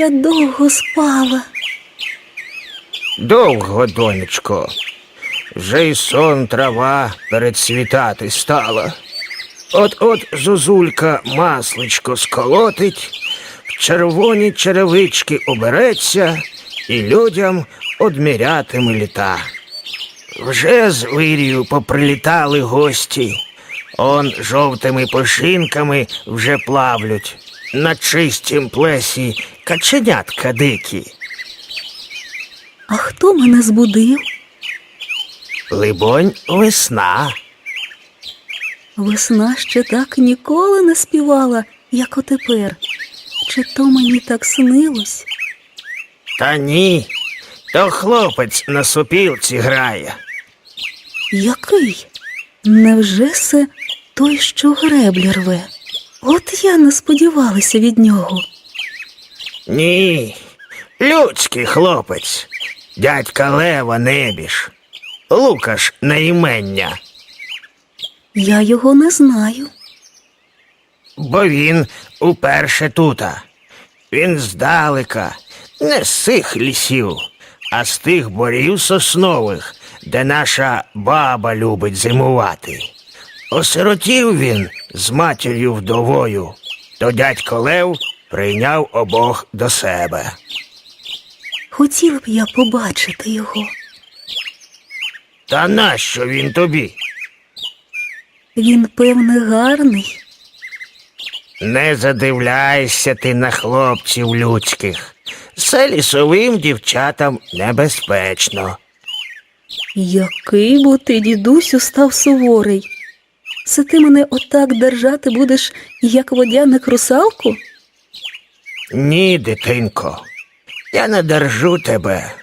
я довго спала. Довго, донечко. Вже й сон трава передсвітати стала. От-от зозулька масличко сколотить, в червоні черевички обереться і людям одмірятиме літа. Вже з вирію поприлітали гості. Он жовтими пошинками вже плавлють. На чистім плесі каченятка дикі. А хто мене збудив? Либонь, весна. Весна ще так ніколи не співала, як отепер. Чи то мені так снилось? Та ні, то хлопець на сопілці грає. Який? Невже це той, що греблі рве? От я не сподівалася від нього. Ні, людський хлопець, дядька Лева Небіж, Лукаш на імення, Я його не знаю. бо він уперше тута. Він здалека, не з цих лісів, а з тих борів соснових, де наша баба любить зимувати. Осиротів він з матір'ю вдовою, то дядько Лев прийняв обох до себе. Хотіла б я побачити його. Та нащо він тобі? Він, певне, гарний. Не задивляйся ти на хлопців людських. Це лісовим дівчатам небезпечно. Який бо ти, дідусю, став суворий. Це ти мене отак держати будеш, як водяник русалку? Ні, дитинко, я не держу тебе.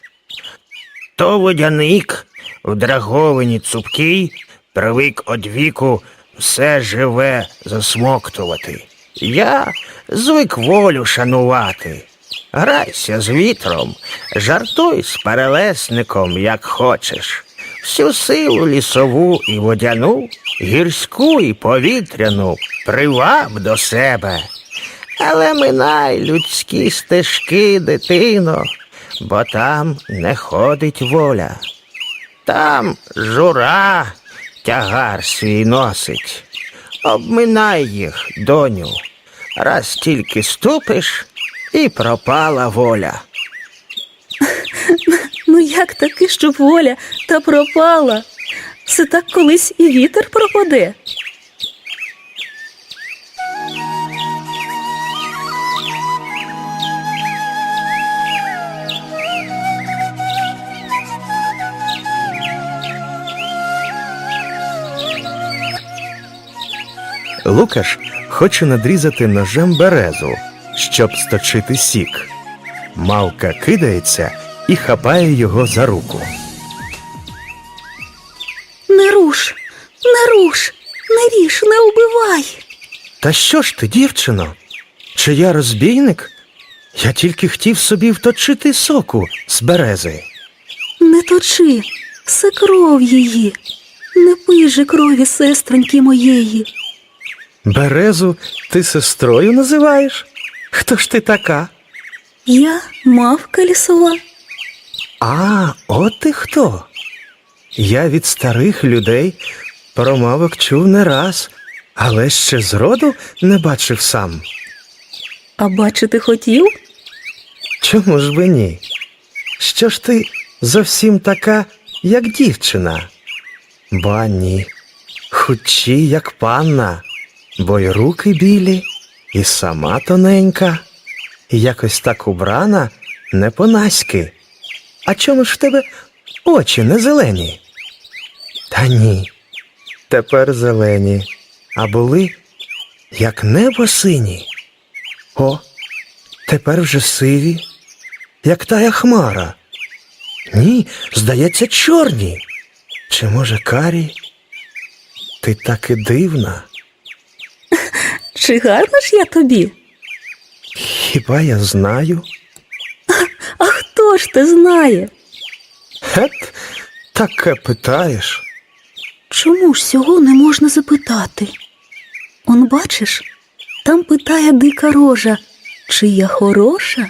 То водяник в драговині цупкий привик од віку все живе засмоктувати. Я звик волю шанувати. Грайся з вітром, жартуй з перелесником, як хочеш. Всю силу лісову і водяну, гірську і повітряну приваб до себе. Але минай людські стежки, дитино, бо там не ходить воля. Там жура тягар свій носить. Обминай їх, доню. Раз тільки ступиш, і пропала воля. Ну як таки, щоб воля та пропала? Це так колись і вітер пропаде. Лукаш хоче надрізати ножем березу, щоб сточити сік. Мавка кидається і хапає його за руку. Та що ж ти, дівчино? Чи я розбійник? Я тільки хотів собі вточити соку з берези. Не точи, це кров її. Не пий же крові, сестроньки моєї. Березу ти сестрою називаєш? Хто ж ти така? Я мавка лісова. А, от ти хто? Я від старих людей про мавок чув не раз, але ще зроду не бачив сам. А бачити хотів? Чому ж би ні? Що ж ти зовсім така, як дівчина? Ба ні, худчі, як панна, бо й руки білі, і сама тоненька, і якось так убрана не по-наськи. А чому ж в тебе очі не зелені? Та ні, тепер зелені, а були як небо сині. О, тепер вже сиві, як тая хмара. Ні, здається, чорні. Чи може карі? Ти так і дивна. Чи гарна ж я тобі? Хіба я знаю? А хто ж те знає? Хет, таке питаєш. Чому ж цього не можна запитати? Он бачиш, там питає дика рожа, чи я хороша?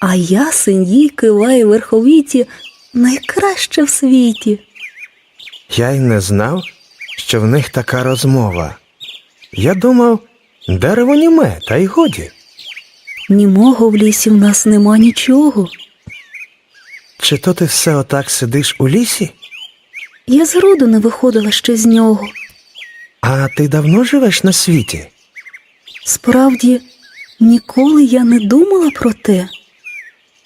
А ясень їй киває верховіті найкраще в світі. Я й не знав, що в них така розмова. Я думав, дерево німе, та й годі. Німого в лісі в нас нема нічого. Чи то ти все отак сидиш у лісі? Я зроду не виходила ще з нього. А ти давно живеш на світі? Справді, ніколи я не думала про те.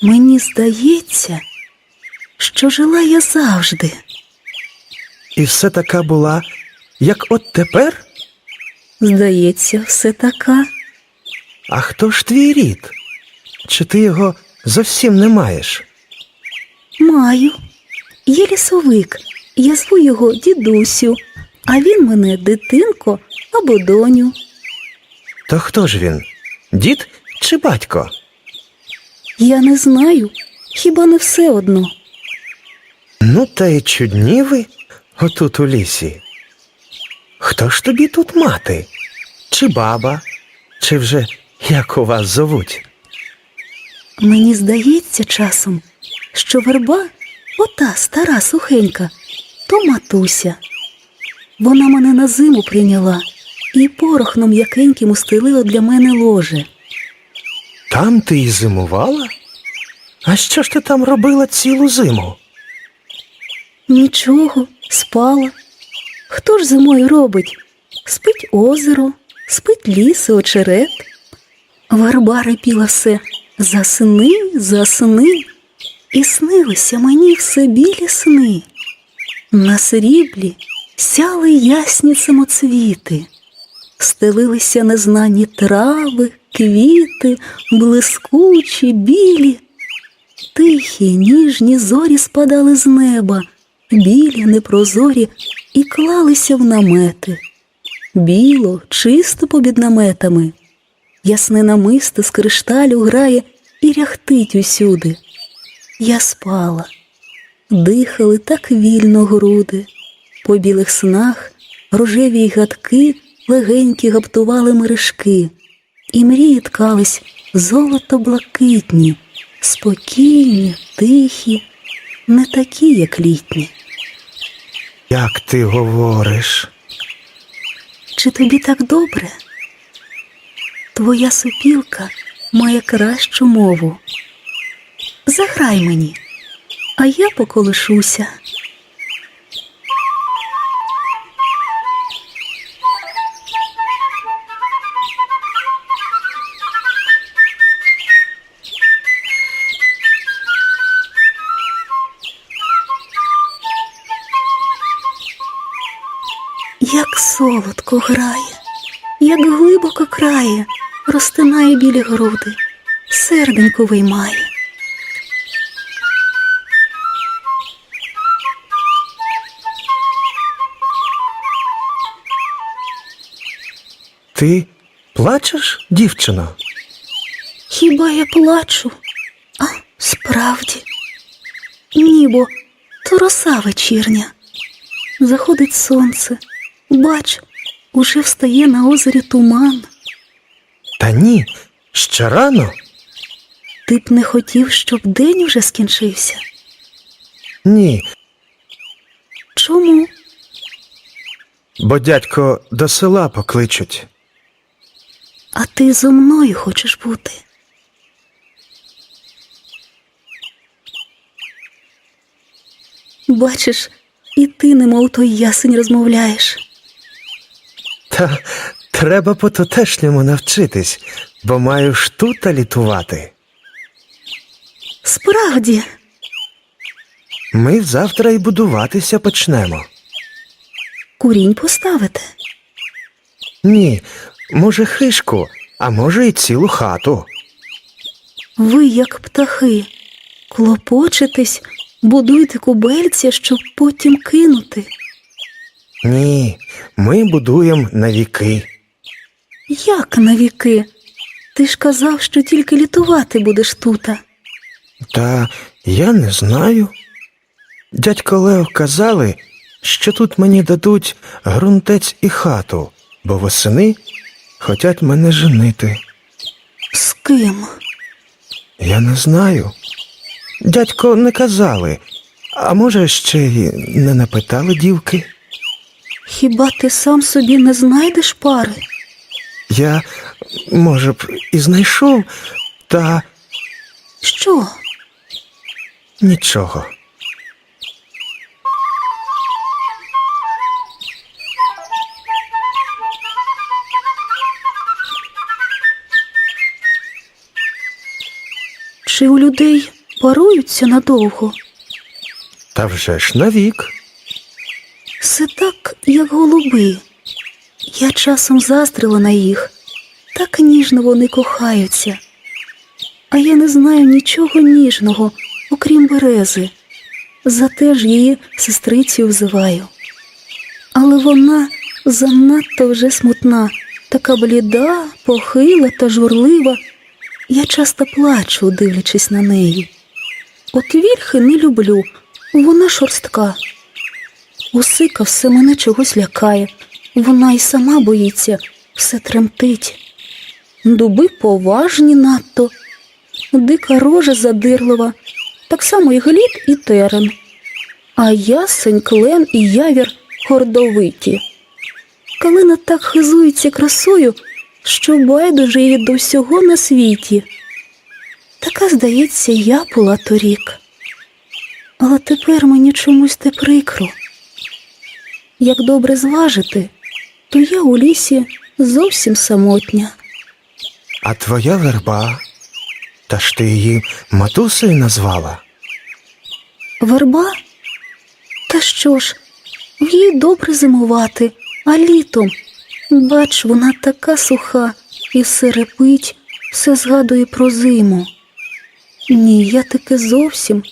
Мені здається, що жила я завжди. І все така була, як от тепер? Здається, все така. А хто ж твій рід? Чи ти його зовсім не маєш? Маю. Є лісовик. Я зву його дідусю, а він мене дитинко або доню. То хто ж він? Дід чи батько? Я не знаю, хіба не все одно. Ну, та й чудні ви отут у лісі. Хто ж тобі тут мати? Чи баба? Чи вже як у вас зовуть? Мені здається часом, що верба, ота стара сухенька, то матуся. Вона мене на зиму прийняла і порохном якеньким устелила для мене ложе. Там ти й зимувала? А що ж ти там робила цілу зиму? Нічого, спала. Хто ж зимою робить? Спить озеро, спить ліс і очерет. Верба репіла все засни, засни, і снилися мені все білі сни. На сріблі сяли ясні самоцвіти, стелилися незнані трави, квіти, блискучі, білі. Тихі, ніжні зорі спадали з неба, білі, непрозорі, і клалися в намети. Біло, чисто побід наметами. Ясне намисто з кришталю грає і ряхтить усюди. Я спала, дихали так вільно груди, по білих снах рожеві гадки легенькі гаптували мережки, і мрії ткались золото блакитні, спокійні, тихі, не такі, як літні. Як ти говориш? Чи тобі так добре? Твоя сопілка має кращу мову. Заграй мені, а я поколишуся. Солодко грає, як глибоко крає, розтинає білі груди, серденько виймає. Ти плачеш, дівчино? Хіба я плачу? А, справді. Ні, бо то роса вечірня. Заходить сонце. Бач, уже встає на озері туман. Та ні, ще рано. Ти б не хотів, щоб день уже скінчився. Ні, Чому? бо дядько до села покличуть. А ти зо мною хочеш бути? Бачиш, і ти, немов той ясень, розмовляєш. Та треба по-тутешньому навчитись, бо маю ж тут літувати. Справді, Ми завтра й будуватися почнемо. курінь поставите. Ні, може, хишку, а може, й цілу хату. Ви, як птахи, клопочетесь, будуйте кубельця, щоб потім кинути. Ні, ми будуємо на віки. Як на віки? Ти ж казав, що тільки літувати будеш тута. Та я не знаю. Дядько Лев казали, що тут мені дадуть ґрунтець і хату, бо восени хотять мене женити. З ким? Я не знаю. Дядько не казали, а може, ще й не напитали дівки. Хіба ти сам собі не знайдеш пари? Я, може б, і знайшов, та Що? нічого. Чи у людей паруються надовго? Та вже ж навік. Як голуби. Я часом заздрила на їх, так ніжно вони кохаються. А я не знаю нічого ніжного, окрім берези. Зате ж її сестрицю взиваю. Але вона занадто вже смутна, така бліда, похила та журлива. Я часто плачу, дивлячись на неї. От вільхи не люблю, вона шорстка. Усика все мене чогось лякає. Вона й сама боїться, все тремтить. Дуби поважні надто, дика рожа задирлива, так само і глід, і терен. А ясень, клен і явір гордовиті. Калина так хизується красою, що байдуже її до всього на світі. Така, здається, я була торік. Але тепер мені чомусь те прикро. Як добре зважити, то я у лісі зовсім самотня. А твоя верба, та ж ти її матусею назвала? Верба? Та що ж, в їй добре зимувати, а літом, бач, вона така суха і все репить, все згадує про зиму. Ні, я таки зовсім,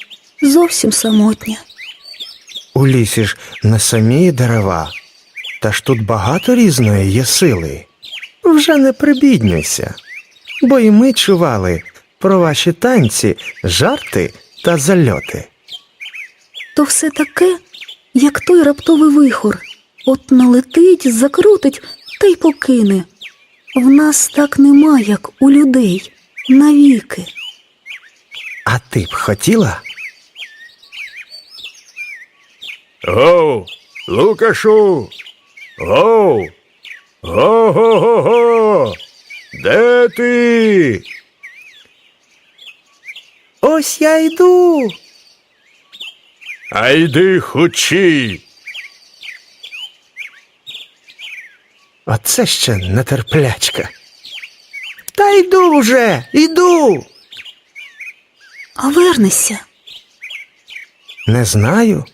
зовсім самотня. У лісі ж не самі дерева, та ж тут багато різної є сили. Вже не прибіднюйся, бо і ми чували про ваші танці, жарти та зальоти. То все таке, як той раптовий вихор. От налетить, закрутить та й покине. В нас так нема, як у людей, навіки. А ти б хотіла? Гоу, Лукашу. Гоу. Го-го-го-го. Де ти? Ось я йду. А йди хучі. Оце ще нетерплячка. Та йду вже, йду. А вернешся. Не знаю.